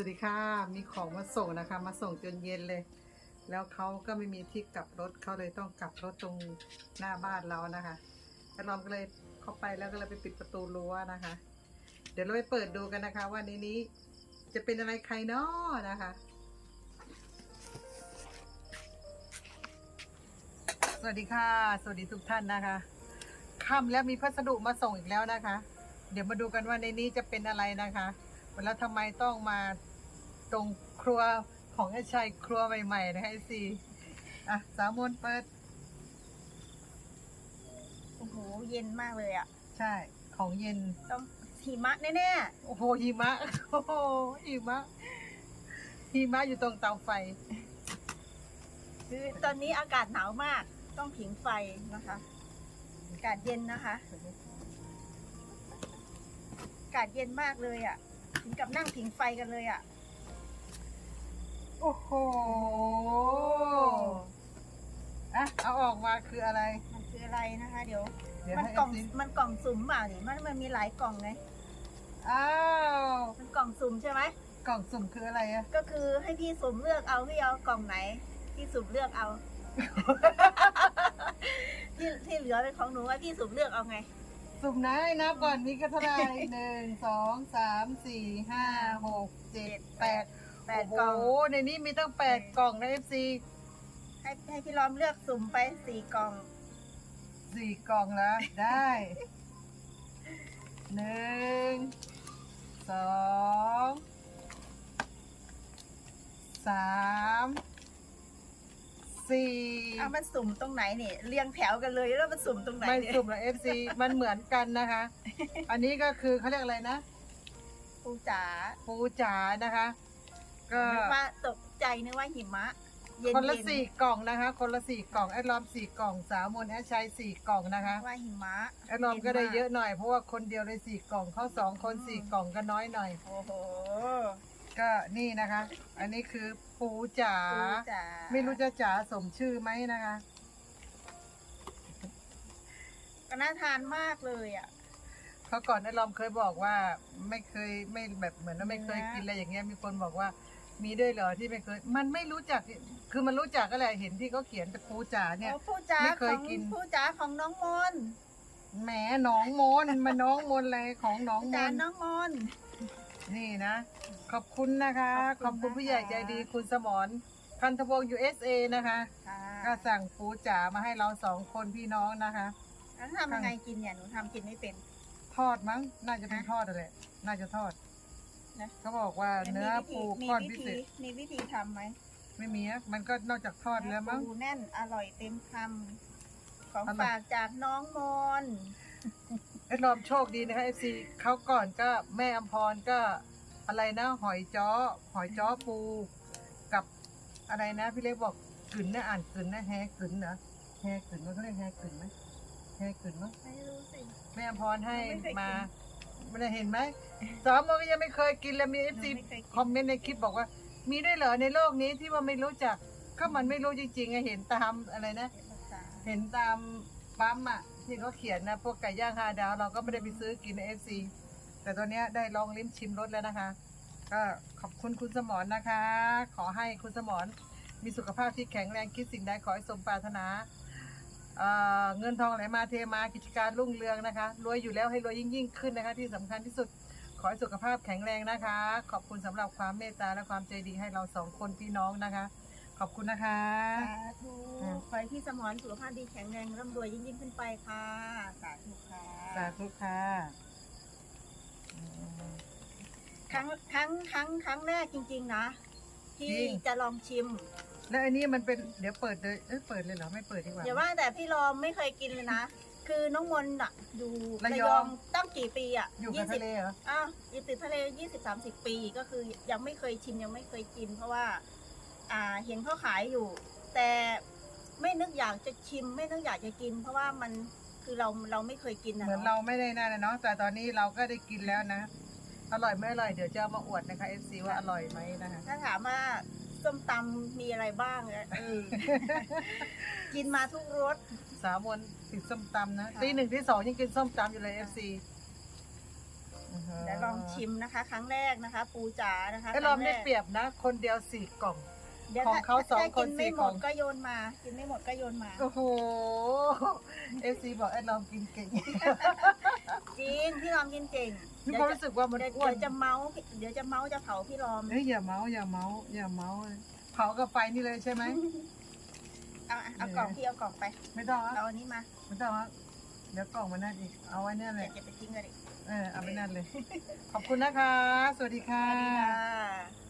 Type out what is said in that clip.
วัสดีค่ะ มีของมาส่งนะคะ มาส่งจนเย็นเลย แล้วเขาก็ไม่มีที่กลับรถเขาเลยต้องกลับรถตรงหน้าบ้านเรานะคะแล้วเราก็เลยเข้าไปแล้วก็เลยไปปิดประตูรั้วนะคะ เดี๋ยวเราไปเปิดดูกันนะคะ ว่าในนี้จะเป็นอะไรใครนาะนะคะ สวัสดีค่ะ สวัสดีทุกท่านนะคะค่ำแล้วมีพัสดุมาส่งอีกแล้วนะคะ เดี๋ยวมาดูกันว่าในนี้จะเป็นอะไรนะคะแล้วทำไมต้องมา ตรงครัวของไอ้ชัยครัวใหม่ๆนะคะไอซีอะสาวมนเปิด โอ้โห เย็นมากเลยอะ ใช่ ของเย็น ต้องหิมะแน่โอ้โหหิมะ โอ้โหหิมะหิมะอยู่ตรงเตาไฟ ๆ คือตอนนี้อากาศหนาวมาก ต้องผิงไฟนะคะ อากาศเย็นนะคะ อากาศเย็นมากเลยอะ ถึงกับนั่งผิงไฟกันเลยอะ โอ้โหอะเอาออกมาคืออะไร มันคืออะไรนะคะ เดี๋ยว เดี๋ยวมันให้กล่องซีมันกล่องสุ่มเปล่านี่มันมันมีหลายกล่องไง อ้าวมันกล่องสุ่มใช่ไหม กล่องสุ่มคืออะไรอะก็คือให้พี่สุ่มเลือกเอาพี่เอากล่องไหน พี่สุ่มเลือกเอา ที่ที่เหลือเป็นของหนูว่าพี่สุ่มเลือกเอาไง สุ่มไหนนับก่อนมีกันเท่าไหร่หนึ่งสองสามสี่ห้าหกเจ็ดแปด แปดกล่อง โอ้โหในนี้มีตั้งแปดกล่องนะเอฟซีให้ให้พี่ล้อมเลือกสุ่มไปสี่กล่องสี่กล่องแล้วได้หนึ่งสองสามสี่เอามันสุ่มตรงไหนเนี่ยเรียงแถวกันเลยแล้วมันสุ่มตรงไหนไม่เนี่ยสุ่มละเอฟซีมันเหมือนกันนะคะ อันนี้ก็คือเขาเรียกอะไรนะ ปูจ๋าปูจ๋านะคะ ก็นึกว่าตกใจนึกว่าหิมะ เย็นคนละเย็นสี่กล่องนะคะ คนละสี่กล่องแอดลอมสี่กล่องสาวมนแอดชัยสี่กล่องนะคะนึกว่าหิมะแอดลอมก็ได้เยอะหน่อยเพราะว่าคนเดียวเลยสี่กล่องเขาสองคนสี่กล่องก็น้อยหน่อย โอ้โหก็นี่นะคะ อันนี้คือปูจ๋าปูจ๋าไม่รู้จะจ๋าสมชื่อไหมนะคะก็น่าทานมากเลยอะเพราะก่อนแอดลอมเคยบอกว่าไม่เคยไม่แบบเหมือนว่าไม่เคยเนื้อกินอะไรอย่างเงี้ยมีคนบอกว่า มีด้วยเหรอที่ไม่เคย มันไม่รู้จักคือมันรู้จักก็แหละเห็นที่เขาเขียนแต่ปูจ๋าเนี่ยโอ้ปูจ๋าไม่เคขยองกินปูจ๋าของน้องมนแหมหนองมนมาน้องมนอะไรของหนองปูมจ๋านน้องมนนี่นะ ขอบคุณนะคะ ขขออบบคุคุณณผู้ใหญ่นะคะ ใจดีคุณสมรพันธวงศ์ USA นะคะค่ะก็สั่งปูจ๋ามาให้เราสองคนพี่น้องนะคะ แล้วทำยังไงกินเนี่ยหนูทำกินไม่เป็น ทอดมั้ง น่าจะเป็นทอดอะไรน่าจะทอด นะเขาบอกว่าเนื้อปูมีก้อนวิพิธีเศษมีวิธีทำไหมไม่มีอะมันก็นอกจากทอดแล้วมั้งปูแน่นอร่อยเต็มคำของอร่อยฝากจากน้องมนไอ้รอมโชคดีนะคะ FC เขาก่อนก็แม่อมพรก็อะไรนะ หอยจ้อ หอยจ้อปู กับอะไรนะ พี่เล็กบอกกึ่นนะอ่านกึ่นนะแฮกึ่นนะแฮกึ่นมันเขาเรียกแฮกึ่นไหมแฮกึ่นมั้งไม่รู้สิแม่อมพรให้ไม่เคยกินมาไม่ได้เห็นไหมสามโมงก็ยังไม่เคยกินเลยมีหเอนูฟซีไม่เคยกินคอมเมนต์ในคลิปบอกว่า มีด้วยเหรอในโลกนี้ที่ว่าไม่รู้จักก็มันไม่รู้จริงๆไงเห็นตามอะไรนะเป็นภาษาเห็นตามปั๊มอะที่เขาเขียนนะพวกไก่ย่างฮาดาว เราก็ไม่ได้ไปซื้อกินในเอฟซีแต่ตัวเนี้ยได้ลองลิ้มชิมรสแล้วนะคะ ก็ขอบคุณคุณสมรนะคะ ขอให้คุณสมรมีสุขภาพที่แข็งแรงคิดสิ่งใดขอให้สมปรารถนา เอ่อเงินทองไหลมาเทมากิจการรุ่งเรืองนะคะรวยอยู่แล้วให้รวยยิ่งยิ่งๆขึ้นนะคะ ที่สำคัญที่สุดขอให้สุขภาพแข็งแรงนะคะ ขอบคุณสำหรับความเมตตาและความใจดีให้เราสองคนพี่น้องนะคะ ขอบคุณนะคะสาธุอืมขอให้พี่สมรสุขภาพดีแข็งแรงร่ำรวยยิ่งยิ่งขึ้นไปค่ะสาธุค่ะสาธุค่ะอืมครั้งครั้งครั้งครั้งแรกจริง ๆ นะที่จริงจะลองชิม แล้วอันนี้มันเป็นเดี๋ยวเปิดเลยเอ้ยเปิดเลยเหรอไม่เปิดดีกว่า อย่าว่าแต่พี่ลอมไม่เคยกินเลยนะ คือน้องมนต์อะอยู่ระระยยอองงตั้งกี่ปีอะอยู่กับทะเลเหรออ้าวอยู่ติดทะเลยี่สิบสามสิบปีก็คือยังไม่เคยชิมยังไม่เคยกิน เพราะว่า อ่าเห็นเขาขายอยู่ แต่ไม่นึกอยากจะชิม ไม่นึกอยากจะกิน เพราะว่ามันคือเราเราไม่เคยกินนะเหมือนเนาะเราไม่ได้นั่นนะเนาะแต่ตอนนี้เราก็ได้กินแล้วนะ อร่อยไม่อร่อยเดี๋ยวจะเอามาอวดนะคะ FC ว่าอร่อยไหมนะคะ ถ้าถามว่า ส้มตำมีอะไรบ้างเนี่ยเออ กินมาทุกรส สามวันติดส้มตำนะค่ะ ตีหนึ่งที่สองยังกินส้มตำอยู่เลย FC อืเดี๋ยวลองชิมนะคะ ครั้งแรกนะคะ ปูจ๋านะคะไอ้ลอมครั้งได้แรกเปรียบนะ คนเดียวสี่กล่อง ดี๋ยวของเขาสองถ้คนกินสี่ไม่หมกล่อดงก็โยนมา กินไม่หมดก็โยนมา โอ้โหเอฟซีบอกไอ้ลอมกินเก่ง จริงพี่ลอมกินเก่งมีเดี๋ความยวรู้สึกว่ามันเดี๋ยวอ้วนเดี๋ยวจะเมาส์เดี๋ยวจะเมาส์จะเผาพี่ลอมเอ้ยอย่าเมาอย่าเมาอย่าเมาเผากับไฟนี่เลยใช่ไหมเอาเอากล่องพี่เอากล่องไปไม่ต้องอะเอาอันนี้มาไม่ต้องอะเดี๋ยวกล่องมันนั่นอีกเอาไว้เนี่ยแหเดี๋ยละวจะไปทิ้งกันอีกเออเอาไปนั่นเลย ขอบคุณนะคะ สวัสดีค่ะ สวัสดีค่ะ